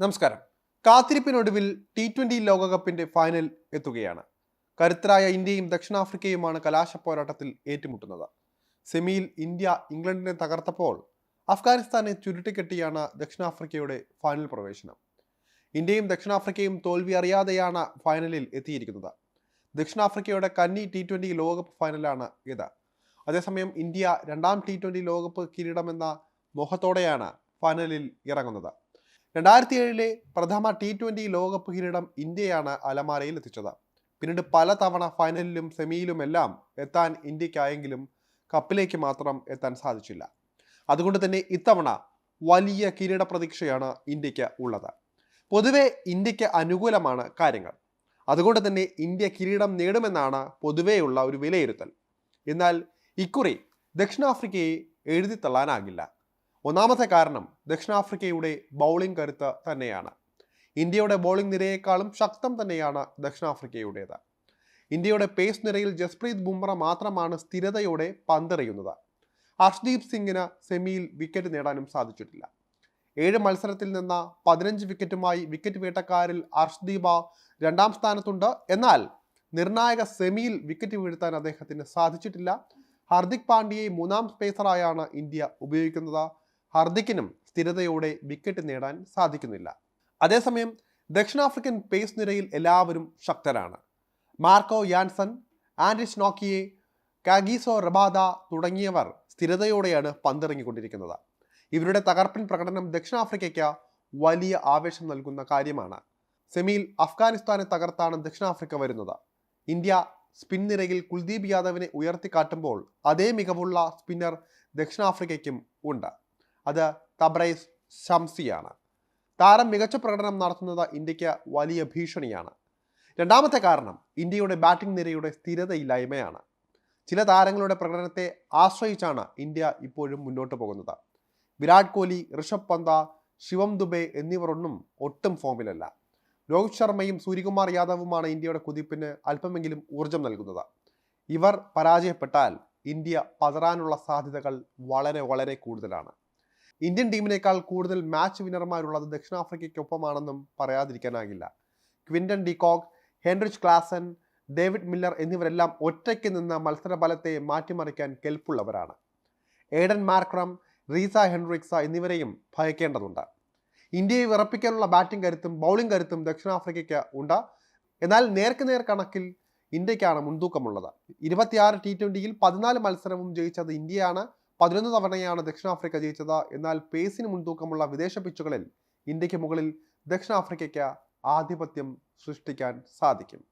നമസ്കാരം. കാത്തിരിപ്പിനൊടുവിൽ T twenty ലോകകപ്പിന്റെ ഫൈനൽ എത്തുകയാണ്. കരുത്തരായ ഇന്ത്യയും ദക്ഷിണാഫ്രിക്കയുമാണ് കലാശ പോരാട്ടത്തിൽ ഏറ്റുമുട്ടുന്നത്. സെമിയിൽ ഇന്ത്യ ഇംഗ്ലണ്ടിനെ തകർത്തപ്പോൾ അഫ്ഗാനിസ്ഥാനെ ചുരുട്ടിക്കെട്ടിയാണ് ദക്ഷിണാഫ്രിക്കയുടെ ഫൈനൽ പ്രവേശനം. ഇന്ത്യയും ദക്ഷിണാഫ്രിക്കയും തോൽവി അറിയാതെയാണ് ഫൈനലിൽ എത്തിയിരിക്കുന്നത്. ദക്ഷിണാഫ്രിക്കയുടെ കന്നി ടി ട്വന്റി ലോകകപ്പ് ഫൈനലാണ് ഇത്. അതേസമയം ഇന്ത്യ രണ്ടാം ടി ട്വന്റി ലോകകപ്പ് കിരീടമെന്ന മോഹത്തോടെയാണ് ഫൈനലിൽ ഇറങ്ങുന്നത്. രണ്ടായിരത്തി ഏഴിലെ പ്രഥമ ടി ട്വന്റി ലോകകപ്പ് കിരീടം ഇന്ത്യയാണ് അലമാരയിൽ എത്തിച്ചത്. പിന്നീട് പല തവണ ഫൈനലിലും സെമിയിലുമെല്ലാം എത്താൻ ഇന്ത്യക്കായെങ്കിലും കപ്പിലേക്ക് മാത്രം എത്താൻ സാധിച്ചില്ല. അതുകൊണ്ട് തന്നെ ഇത്തവണ വലിയ കിരീട പ്രതീക്ഷയാണ് ഇന്ത്യയ്ക്ക് ഉള്ളത്. പൊതുവെ ഇന്ത്യയ്ക്ക് അനുകൂലമാണ് കാര്യങ്ങൾ. അതുകൊണ്ട് തന്നെ ഇന്ത്യ കിരീടം നേടുമെന്നാണ് പൊതുവെയുള്ള ഒരു വിലയിരുത്തൽ. എന്നാൽ ഇക്കുറി ദക്ഷിണാഫ്രിക്കയെ എഴുതിത്തള്ളാനാകില്ല. ഒന്നാമത്തെ കാരണം ദക്ഷിണാഫ്രിക്കയുടെ ബൗളിംഗ് കരുത്ത് തന്നെയാണ്. ഇന്ത്യയുടെ ബൗളിംഗ് നിരയേക്കാളും ശക്തം തന്നെയാണ് ദക്ഷിണാഫ്രിക്കയുടേത്. ഇന്ത്യയുടെ പേസ് നിരയിൽ ജസ്പ്രീത് ബുംറ മാത്രമാണ് സ്ഥിരതയോടെ പന്തെറിയുന്നത്. ഹർഷ്ദീപ് സിംഗിന് സെമിയിൽ വിക്കറ്റ് നേടാനും സാധിച്ചിട്ടില്ല. ഏഴ് മത്സരത്തിൽ നിന്ന് പതിനഞ്ച് വിക്കറ്റുമായി വിക്കറ്റ് വേട്ടക്കാരിൽ ഹർഷ്ദീപ രണ്ടാം സ്ഥാനത്തുണ്ട്. എന്നാൽ നിർണായക സെമിയിൽ വിക്കറ്റ് വീഴ്ത്താൻ അദ്ദേഹത്തിന് സാധിച്ചിട്ടില്ല. ഹാർദിക് പാണ്ഡ്യയെ മൂന്നാം സ്പേസറായാണ് ഇന്ത്യ ഉപയോഗിക്കുന്നത്. ഹർദിക്കിനും സ്ഥിരതയോടെ വിക്കറ്റ് നേടാൻ സാധിക്കുന്നില്ല. അതേസമയം ദക്ഷിണാഫ്രിക്കൻ പേസ് നിരയിൽ എല്ലാവരും ശക്തരാണ്. മാർക്കോ യാൻസൺ ആൻഡ്രിസ് നോക്കിയെ കാഗീസോ റബാദ തുടങ്ങിയവർ സ്ഥിരതയോടെയാണ് പന്തിറങ്ങിക്കൊണ്ടിരിക്കുന്നത്. ഇവരുടെ തകർപ്പൻ പ്രകടനം ദക്ഷിണാഫ്രിക്കയ്ക്ക് വലിയ ആവേശം നൽകുന്ന കാര്യമാണ്. സെമിയിൽ അഫ്ഗാനിസ്ഥാനെ തകർത്താണ് ദക്ഷിണാഫ്രിക്ക വരുന്നത്. ഇന്ത്യ സ്പിൻ നിരയിൽ കുൽദീപ് യാദവിനെ ഉയർത്തിക്കാട്ടുമ്പോൾ അതേ മികവുള്ള സ്പിന്നർ ദക്ഷിണാഫ്രിക്കയ്ക്കും ഉണ്ട്. അത് തബ്രൈസ് ഷംസിയാണ് താരം മികച്ച പ്രകടനം നടത്തുന്നത് ഇന്ത്യയ്ക്ക് വലിയ ഭീഷണിയാണ്. രണ്ടാമത്തെ കാരണം ഇന്ത്യയുടെ ബാറ്റിംഗ് നിരയുടെ സ്ഥിരതയില്ലായ്മയാണ്. ചില താരങ്ങളുടെ പ്രകടനത്തെ ആശ്രയിച്ചാണ് ഇന്ത്യ ഇപ്പോഴും മുന്നോട്ട് പോകുന്നത്. വിരാട് കോഹ്ലി ഋഷഭ് പന്ത ശിവം ദുബെ എന്നിവരൊന്നും ഒട്ടും ഫോമിലല്ല. രോഹിത് ശർമ്മയും സൂര്യകുമാർ യാദവുമാണ് ഇന്ത്യയുടെ കുതിപ്പിന് അല്പമെങ്കിലും ഊർജം നൽകുന്നത്. ഇവർ പരാജയപ്പെട്ടാൽ ഇന്ത്യ പതറാനുള്ള സാധ്യതകൾ വളരെ വളരെ കൂടുതലാണ്. ഇന്ത്യൻ ടീമിനേക്കാൾ കൂടുതൽ മാച്ച് വിന്നർമാരുള്ളത് ദക്ഷിണാഫ്രിക്കയ്ക്കൊപ്പമാണെന്നും പറയാതിരിക്കാനാകില്ല. Quinton de Kock Heinrich Klaasen David Miller എന്നിവരെല്ലാം ഒറ്റയ്ക്ക് നിന്ന് മത്സരഫലത്തെ മാറ്റിമറിക്കാൻ കെൽപ്പുള്ളവരാണ്. ഏഡൻ മാർക്രം റീസ ഹെൻറിക്സ എന്നിവരെയും ഭയക്കേണ്ടതുണ്ട്. ഇന്ത്യയെ വിറപ്പിക്കാനുള്ള ബാറ്റിംഗ് കരുത്തും ബൗളിംഗ് കരുത്തും ദക്ഷിണാഫ്രിക്കയ്ക്ക് ഉണ്ട്. എന്നാൽ നേർക്ക് നേർ കണക്കിൽ ഇന്ത്യക്കാണ് മുൻതൂക്കമുള്ളത്. ഇരുപത്തിയാറ് ടി ട്വന്റിയിൽ പതിനാല് മത്സരവും ജയിച്ചത് ഇന്ത്യയാണ്. പതിനൊന്ന് തവണയാണ് ദക്ഷിണാഫ്രിക്ക ജയിച്ചത്. എന്നാൽ പേസിന് മുൻതൂക്കമുള്ള വിദേശ പിച്ചുകളിൽ ഇന്ത്യയ്ക്ക് മുകളിൽ ദക്ഷിണാഫ്രിക്കയ്ക്ക് ആധിപത്യം സൃഷ്ടിക്കാൻ സാധിക്കും.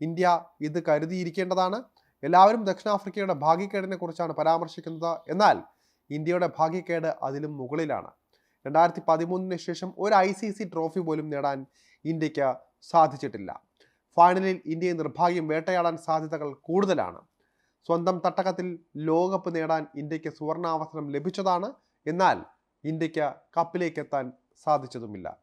ഇന്ത്യ ഇത് കരുതിയിരിക്കേണ്ടതാണ്. എല്ലാവരും ദക്ഷിണാഫ്രിക്കയുടെ ഭാഗ്യക്കേടിനെ കുറിച്ചാണ് പരാമർശിക്കുന്നത്. എന്നാൽ ഇന്ത്യയുടെ ഭാഗ്യക്കേട് അതിലും മുകളിലാണ്. രണ്ടായിരത്തി പതിമൂന്നിന് ശേഷം ഒരു ഐ സി സി ട്രോഫി പോലും നേടാൻ ഇന്ത്യയ്ക്ക് സാധിച്ചിട്ടില്ല. ഫൈനലിൽ ഇന്ത്യയെ നിർഭാഗ്യം വേട്ടയാടാൻ സാധ്യതകൾ കൂടുതലാണ്. സ്വന്തം തട്ടകത്തിൽ ലോകകപ്പ് നേടാൻ ഇന്ത്യയ്ക്ക് സുവർണാവസരം ലഭിച്ചതാണ്. എന്നാൽ ഇന്ത്യയ്ക്ക് കപ്പിലേക്ക് എത്താൻ സാധിച്ചതുമില്ല.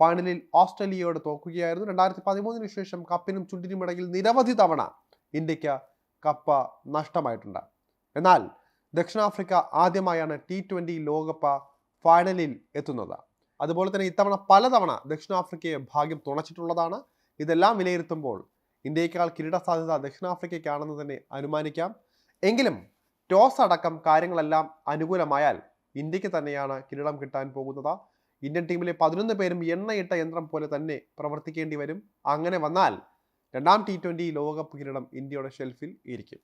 ഫൈനലിൽ ഓസ്ട്രേലിയയോട് തോക്കുകയായിരുന്നു രണ്ടായിരത്തി പതിമൂന്നിന് ശേഷം കപ്പിനും ചുണ്ടിനും ഇടയിൽ നിരവധി തവണ ഇന്ത്യയ്ക്ക് കപ്പ നഷ്ടമായിട്ടുണ്ട്. എന്നാൽ ദക്ഷിണാഫ്രിക്ക ആദ്യമായാണ് ടി ട്വന്റി ലോകകപ്പ് ഫൈനലിൽ എത്തുന്നത്. അതുപോലെ തന്നെ ഇത്തവണ പലതവണ ദക്ഷിണാഫ്രിക്കയെ ഭാഗ്യം തുണച്ചിട്ടുള്ളതാണ്. ഇതെല്ലാം വിലയിരുത്തുമ്പോൾ ഇന്ത്യയേക്കാൾ കിരീട സാധ്യത ദക്ഷിണാഫ്രിക്കയ്ക്കാണെന്ന് തന്നെ അനുമാനിക്കാം. എങ്കിലും ടോസ് അടക്കം കാര്യങ്ങളെല്ലാം അനുകൂലമായാൽ ഇന്ത്യയ്ക്ക് തന്നെയാണ് കിരീടം കിട്ടാൻ പോകുന്നത്. ഇന്ത്യൻ ടീമിലെ പതിനൊന്ന് പേരും എണ്ണയിട്ട യന്ത്രം പോലെ തന്നെ പ്രവർത്തിക്കേണ്ടി വരും. അങ്ങനെ വന്നാൽ രണ്ടാം ടി ട്വന്റി ലോകകപ്പ് കിരീടം ഇന്ത്യയുടെ ഷെൽഫിൽ ഇരിക്കും.